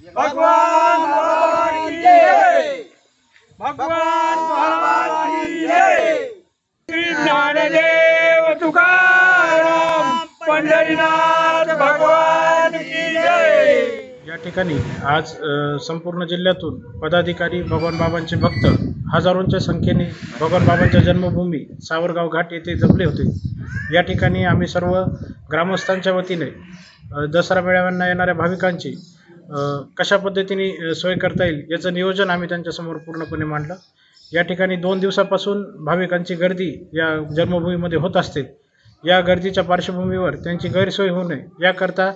भगवान भगवान श्री ज्ञानदेव तुकाराम पंढरीनाथ भगवान की जय। या ठिकाणी आज संपूर्ण जिल्ह्यातून पदाधिकारी भगवान बाबांचे भक्त हजारोंच्या संख्येने भगवान बाबांच्या जन्मभूमी सावरगाव घाट येथे जमले होते. या ठिकाणी आम्ही सर्व ग्रामस्थांच्या वतीने दसरा मेळाव्यांना येणाऱ्या भाविकांची कशा पद्धतीने सोय करता येईल याचं नियोजन आम्ही त्यांच्यासमोर पूर्णपणे मांडलं. या ठिकाणी दोन दिवसापासून भाविकांची गर्दी या जन्मभूमीमध्ये होत असते. या गर्दीच्या पार्श्वभूमीवर त्यांची गैरसोय होऊ नये. याकरता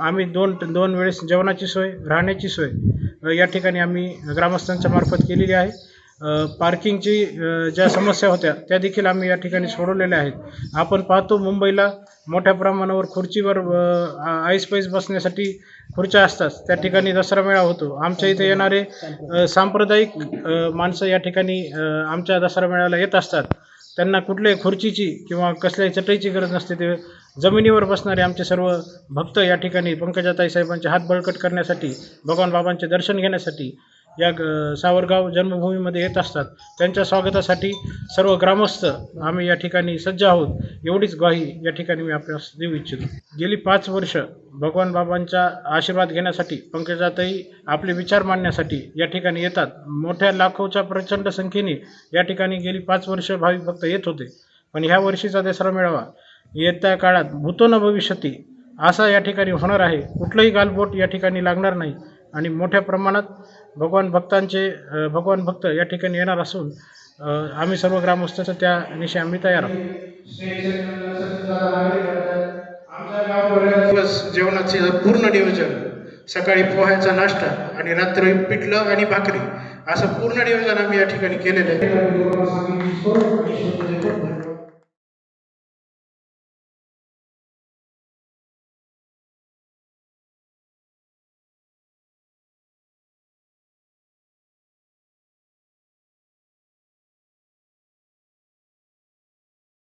आम्ही दोन दोन वेळेस जेवणाची सोय राहण्याची सोय या ठिकाणी आम्ही ग्रामस्थांच्या मार्फत केलेली आहे. पार्किंगची ज्या समस्या होत्या त्या देखील आम्ही या ठिकाणी सोडवलेल्या आहेत. आपण पाहतो मुंबईला मोठ्या प्रमाणावर खुर्चीवर आईस पैस बसण्यासाठी खुर्च्या असतात. त्या ठिकाणी दसरा मेळा होतो. आमच्या इथे येणारे सांप्रदायिक माणसं या ठिकाणी आमच्या दसरा मेळ्याला येत असतात. त्यांना कुठल्याही खुर्चीची किंवा कसल्याही चटईची गरज नसते. ते जमिनीवर बसणारे आमचे सर्व भक्त या ठिकाणी पंकजाताई साहेबांचे हात बळकट करण्यासाठी भगवान बाबांचे दर्शन घेण्यासाठी या ग- सावरगाव जन्मभूमीमध्ये येत असतात. त्यांच्या स्वागतासाठी सर्व ग्रामस्थ आम्ही या ठिकाणी सज्ज आहोत. एवढीच ग्वाही या ठिकाणी मी आपल्यास देऊ इच्छितो. गेली पाच वर्ष भगवान बाबांचा आशीर्वाद घेण्यासाठी पंकजातही आपले विचार मांडण्यासाठी या ठिकाणी येतात. मोठ्या लाखोच्या प्रचंड संख्येने या ठिकाणी गेली पाच वर्ष भाविक भक्त येत होते. पण ह्या वर्षीचा दसरा मेळावा येत्या काळात भूतो न भविष्यती असा या ठिकाणी होणार आहे. कुठलंही गालबोट या ठिकाणी लागणार नाही. आणि मोठ्या प्रमाणात भगवान भक्तांचे भगवान भक्त या ठिकाणी येणार असून आम्ही सर्व ग्रामस्थांचं त्या निशी आम्ही तयार आहोत. दिवस जेवणाचे पूर्ण नियोजन सकाळी पोह्याचा नाश्ता आणि रात्री पिठलं आणि भाकरी असं पूर्ण नियोजन आम्ही या ठिकाणी केलेलं आहे.